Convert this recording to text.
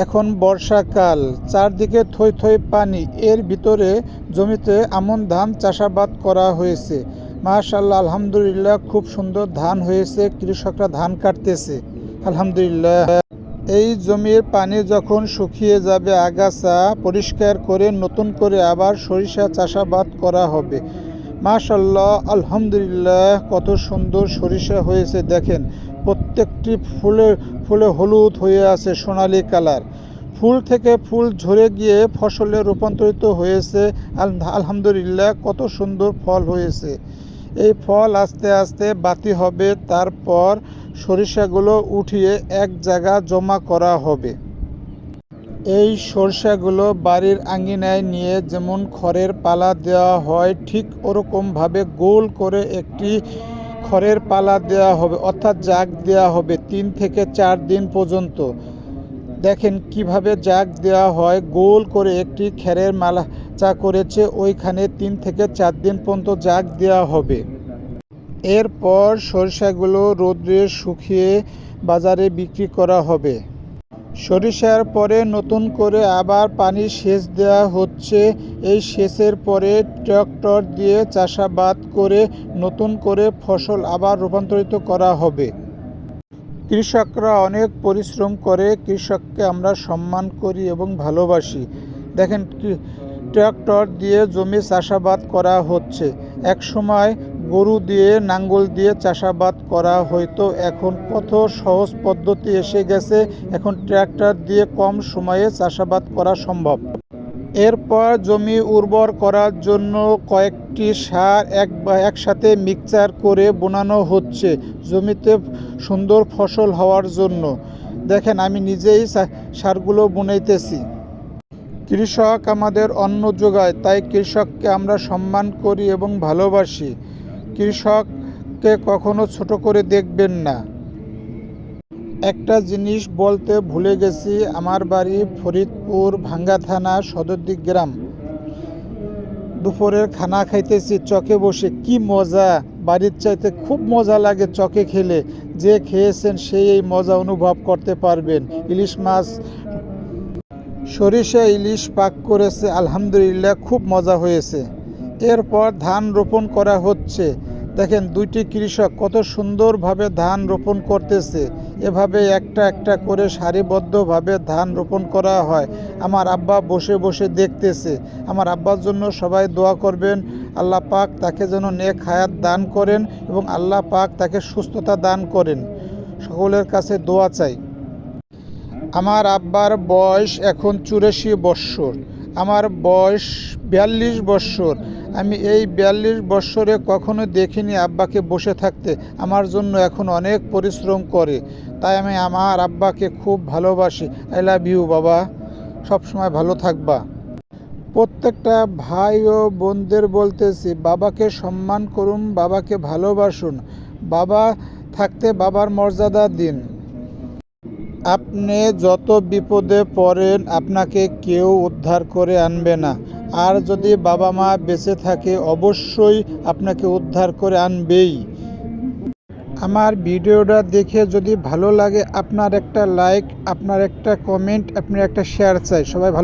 এখন বর্ষাকাল, চারদিকে থই থই পানি। এর ভিতরে জমিতে আমন ধান চাষাবাদ করা হয়েছে। মাশাল্লাহ আলহামদুলিল্লাহ, খুব সুন্দর ধান হয়েছে, কৃষকরা ধান কাটতেছে। আলহামদুলিল্লাহ। এই জমির পানি যখন শুকিয়ে যাবে, আগাছা পরিষ্কার করে নতুন করে আবার সরিষা চাষাবাদ করা হবে। মাশাল্লাহ আলহামদুলিল্লাহ, কত সুন্দর সরিষা হয়েছে, দেখেন। প্রত্যেকটি ফুলে ফুলে হলুদ হয়ে আছে সোনালি কালার। ফুল থেকে ফুল ঝরে গিয়ে ফসলে রূপান্তরিত হয়েছে। আলহামদুলিল্লাহ, কত সুন্দর ফল হয়েছে। এই ফল আস্তে আস্তে বাতি হবে, তারপর সরিষাগুলো উঠিয়ে এক জায়গা জমা করা হবে। এই সরষাগুলো বাড়ির আঙ্গিনায় নিয়ে যেমন খড়ের পালা দেওয়া হয়, ঠিক ওরকমভাবে গোল করে একটি খড়ের পালা দেওয়া হবে, অর্থাৎ জাগ দেওয়া হবে তিন থেকে চার দিন পর্যন্ত। দেখেন কীভাবে জাগ দেওয়া হয়, গোল করে একটি খেরের মালা চা করেছে, ওইখানে তিন থেকে চার দিন পর্যন্ত জাগ দেওয়া হবে। এরপর সরষাগুলো রোদ্রে শুকিয়ে বাজারে বিক্রি করা হবে। সরিষার পরে নতুন করে আবার পানি সেচ দেওয়া হচ্ছে। এই সেচের পরে ট্রাক্টর দিয়ে চাষাবাদ করে নতুন করে ফসল আবার রূপান্তরিত করা হবে। কৃষকরা অনেক পরিশ্রম করে, কৃষককে আমরা সম্মান করি এবং ভালোবাসি। দেখেন, ট্রাক্টর দিয়ে জমি চাষাবাদ করা হচ্ছে। এক সময় গরু দিয়ে, নাঙ্গল দিয়ে চাষাবাদ করা হয়তো এখন কত সহজ পদ্ধতি এসে গেছে। এখন ট্রাক্টর দিয়ে কম সময়ে চাষাবাদ করা সম্ভব। এরপর জমি উর্বর করার জন্য কয়েকটি সার এক একসাথে মিক্সচার করে বোনানো হচ্ছে জমিতে সুন্দর ফসল হওয়ার জন্য। দেখেন, আমি নিজেই সারগুলো বুনাইতেছি। কৃষক আমাদের অন্ন যোগায়, তাই কৃষককে আমরা সম্মান করি এবং ভালোবাসি। কৃষককে কখনো ছোট করে দেখবেন না। একটা জিনিস বলতে ভুলে গেছি, আমার বাড়ি ফরিদপুর ভাঙ্গা থানা সদরদিক গ্রাম। দুপুরের খানা খাইতেছি, চকে বসে। কি মজা! বাড়ির চাইতে খুব মজা লাগে চকে খেলে। যে খেয়েছেন সেই এই মজা অনুভব করতে পারবেন। ইলিশ মাছ, সরিষা ইলিশ পাক করেছে, আলহামদুলিল্লাহ খুব মজা হয়েছে। এরপর ধান রোপণ করা হচ্ছে। দেখেন, দুইটি কৃষক কত সুন্দরভাবে ধান রোপণ করতেছে। এভাবে একটা একটা করে সারিবদ্ধভাবে ধান রোপণ করা হয়। আমার আব্বা বসে বসে দেখতেছে। আমার আব্বার জন্য সবাই দোয়া করবেন, আল্লাহ পাক তাকে যেন নেক হায়াত দান করেন এবং আল্লাহ পাক তাকে সুস্থতা দান করেন। সকলের কাছে দোয়া চাই। আমার আব্বার বয়স এখন চুরাশি বৎসর। আমার বয়স বিয়াল্লিশ বৎসর আমি এই বিয়াল্লিশ বৎসরে কখনো দেখিনি আব্বাকে বসে থাকতে। আমার জন্য এখন অনেক পরিশ্রম করে। তাই আমি আমার আব্বাকে খুব ভালোবাসি। আই লাভ ইউ বাবা। সবসময় ভালো থাকবা। প্রত্যেকটা ভাই ও বোনদের বলতেছি, বাবাকে সম্মান করুন, বাবাকে ভালোবাসুন। বাবা থাকতে বাবার মর্যাদা দিন। আপনি যত বিপদে পড়েন, আপনাকে কেউ উদ্ধার করে আনবে না। আর যদি বাবা মা বেঁচে থাকে, অবশ্যই আপনাকে উদ্ধার করে আনবেই। আমার ভিডিওটা দেখে যদি ভালো লাগে, আপনার একটা লাইক, আপনার একটা কমেন্ট আপনার একটা শেয়ার চাই। সবাই ভালো